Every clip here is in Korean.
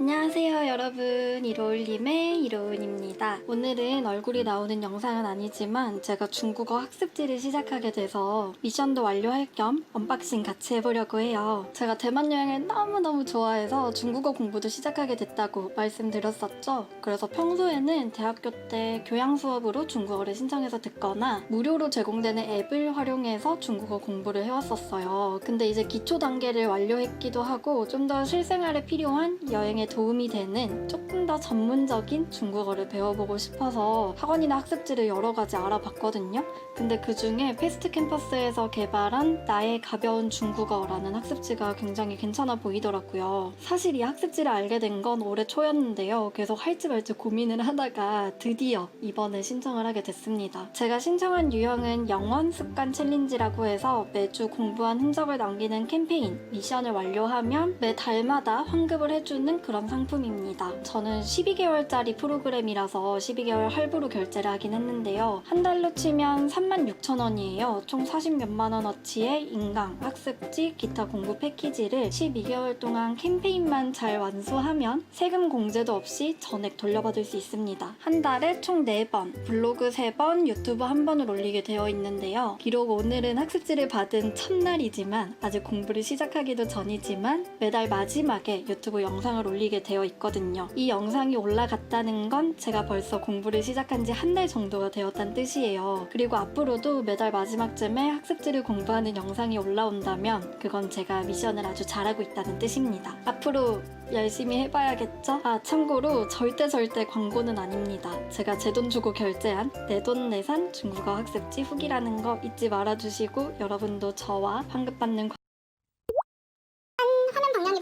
안녕하세요 여러분. 이로울님의 이로운입니다. 오늘은 얼굴이 나오는 영상은 아니지만 제가 중국어 학습지를 시작하게 돼서 미션도 완료할 겸 언박싱 같이 해보려고 해요. 제가 대만 여행을 너무너무 좋아해서 중국어 공부도 시작하게 됐다고 말씀드렸었죠. 그래서 평소에는 대학교 때 교양 수업으로 중국어를 신청해서 듣거나 무료로 제공되는 앱을 활용해서 중국어 공부를 해왔었어요. 근데 이제 기초 단계를 완료했기도 하고 좀 더 실생활에 필요한 여행에 도움이 되는 조금 더 전문적인 중국어를 배워보고 싶어서 학원이나 학습지를 여러 가지 알아봤거든요. 근데 그 중에 패스트 캠퍼스에서 개발한 나의 가벼운 중국어라는 학습지가 굉장히 괜찮아 보이더라고요. 사실 이 학습지를 알게 된 건 올해 초였는데요. 계속 할지 말지 고민을 하다가 드디어 이번에 신청을 하게 됐습니다. 제가 신청한 유형은 영원 습관 챌린지라고 해서 매주 공부한 흔적을 남기는 캠페인 미션을 완료하면 매 달마다 환급을 해주는 그런 상품입니다. 저는 12개월짜리 프로그램이라서 12개월 할부로 결제를 하긴 했는데요. 한 달로 치면 36,000원이에요. 총 40 몇만 원어치의 인강, 학습지, 기타 공부 패키지를 12개월 동안 캠페인만 잘 완수하면 세금 공제도 없이 전액 돌려받을 수 있습니다. 한 달에 총 4번, 블로그 3번, 유튜브 한 번을 올리게 되어 있는데요. 비록 오늘은 학습지를 받은 첫날이지만 아직 공부를 시작하기도 전이지만 매달 마지막에 유튜브 영상을 올리 게 되어 있거든요. 이 영상이 올라갔다는 건 제가 벌써 공부를 시작한 지 한 달 정도가 되었다는 뜻이에요. 그리고 앞으로도 매달 마지막쯤에 학습지를 공부하는 영상이 올라온다면 그건 제가 미션을 아주 잘하고 있다는 뜻입니다. 앞으로 열심히 해봐야겠죠? 아, 참고로 절대 절대 광고는 아닙니다. 제가 제 돈 주고 결제한 내 돈 내산 중국어 학습지 후기라는 거 잊지 말아주시고 여러분도 저와 환급받는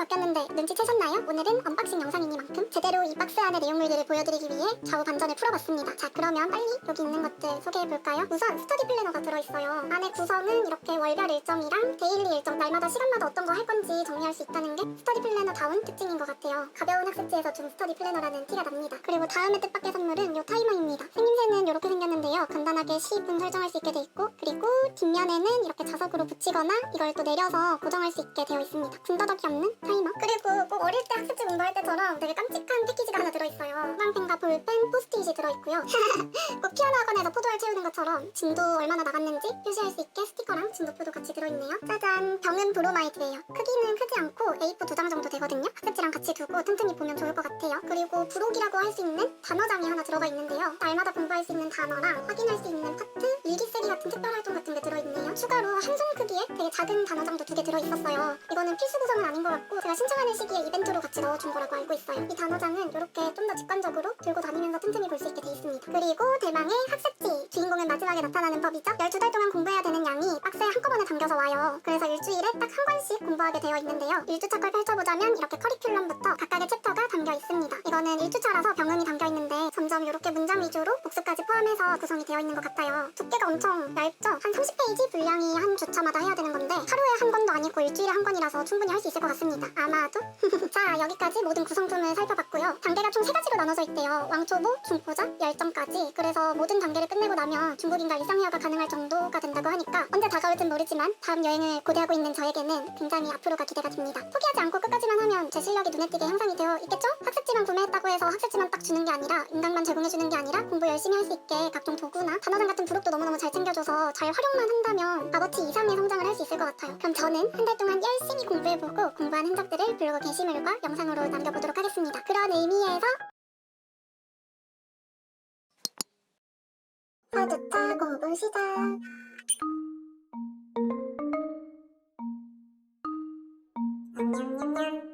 바뀌었는데 눈치채셨나요? 오늘은 언박싱 영상이니만큼 제대로 이 박스 안의 내용물들을 보여드리기 위해 좌우 반전을 풀어봤습니다. 자 그러면 빨리 여기 있는 것들 소개해볼까요? 우선 스터디 플래너가 들어있어요. 안에 구성은 이렇게 월별 일정이랑 데일리 일정, 날마다 시간마다 어떤 거 할 건지 정리할 수 있다는 게 스터디 플래너다운 특징인 것 같아요. 가벼운 학습지에서 준 스터디 플래너라는 티가 납니다. 그리고 다음에 뜻밖의 선물은 이 타이머입니다. 생김새는 이렇게 생겼는데요. 간단하게 시분 설정할 수 있게 돼 있고 그리고 뒷면에는 이렇게 자석으로 붙이거나 이걸 또 내려서 고정할 수 있게 되어 있습니다. 군더더기 없는 타이머. 그리고 꼭 어릴 때 학습지 공부할 때처럼 되게 깜찍한 패키지가 하나 들어있어요. 빵펜과 볼펜, 포스트잇이 들어있고요. 꼭 피아노 학원에서 포도알 채우는 것처럼 진도 얼마나 나갔는지 표시할 수 있게 스티커랑 진도표도 같이 들어있네요. 짜잔! 병은 브로마이드예요. 크기는 크지 않고 A4 두 장 정도 되거든요. 학습지랑 같이 두고 틈틈이 보면 좋을 것 같아요. 그리고 부록이라고 할 수 있는 단어장이 하나 들어가 있는데요. 날마다 공부할 수 있는 단어랑 확인할 수 있는 파트, 일기 쓰기 같은 특별 활동 같은 게 들어있네요. 추가로 한손 크기의 되게 작은 단어장도 두 개 들어있었어요. 이거는 필수 구성은 아닌 것 같고 제가 신청하는 시기에 이벤트로 같이 넣어준 거라고 알고 있어요. 이 단어장은 이렇게 좀 더 직관적으로 들고 다니면서 틈틈이 볼 수 있게 돼 있습니다. 그리고 대망의 학습지 주인공은 마지막에 나타나는 법이죠. 12달 동안 공부해야 되는 양이 박스에 한꺼번에 담겨서 와요. 그래서 일주일에 딱 한 권씩 공부하게 되어 있는데요. 1주차 걸 펼쳐보자면 이렇게 커리큘럼부터 각각의 챕터가 담겨 있습니다. 이거는 1주차라서 병음이 담겨 있는데 점점 이렇게 문장 위주로 복습까지 포함해서 구성이 되어 있는 것 같아요. 두께가 엄청 얇죠? 한 30페이지 분량이 한 주차마다 해야 되는 건데 하루에 한 권도 아니고 일주일에 한 권이라서 충분히 할 수 있을 것 같습니다. 아마도? 자 여기까지 모든 구성품을 살펴봤고요. 단계가 총세 가지로 나눠져 있대요. 왕초보, 중포자, 열정까지. 그래서 모든 단계를 끝내고 나면 중국인과 일상회화가 가능할 정도가 된다고 하니까 언제 다가올진 모르지만 다음 여행을 고대하고 있는 저에게는 굉장히 앞으로가 기대가 됩니다. 포기하지 않고 끝까지만 하면 제 실력이 눈에 띄게 향상이 되어 있겠죠? 학습지만 구매했다고 해서 학습지만 딱 주는 게 아니라 인강만 제공해주는 게 아니라 공부 열심히 할 수 있게 각종 도구나 단어장 같은 부록도 너무너무 잘 챙겨줘서 잘 활용만 한다면 값어치 이상의 성장을 할 수 있을 것 같아요. 그럼 저는 한 달 동안 열심히 공부해보고 공부한 흔적들을 블로그 게시물과 영상으로 남겨보도록 하겠습니다. 그런 의미에서 봅시다. 냠냠냠.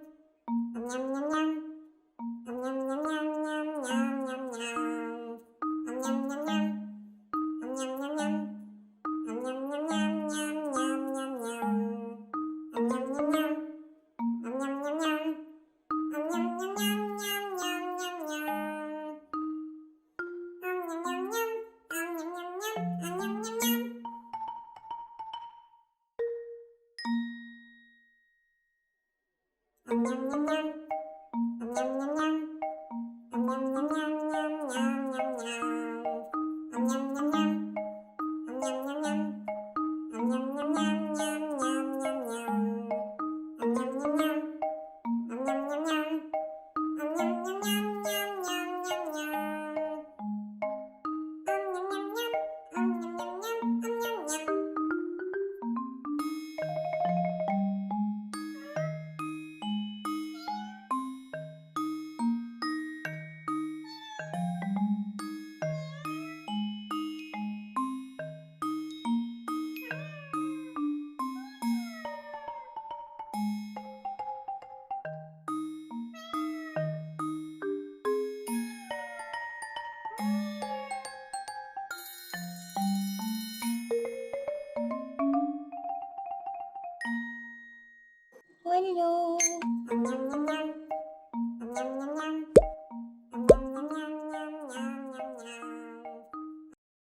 완 료.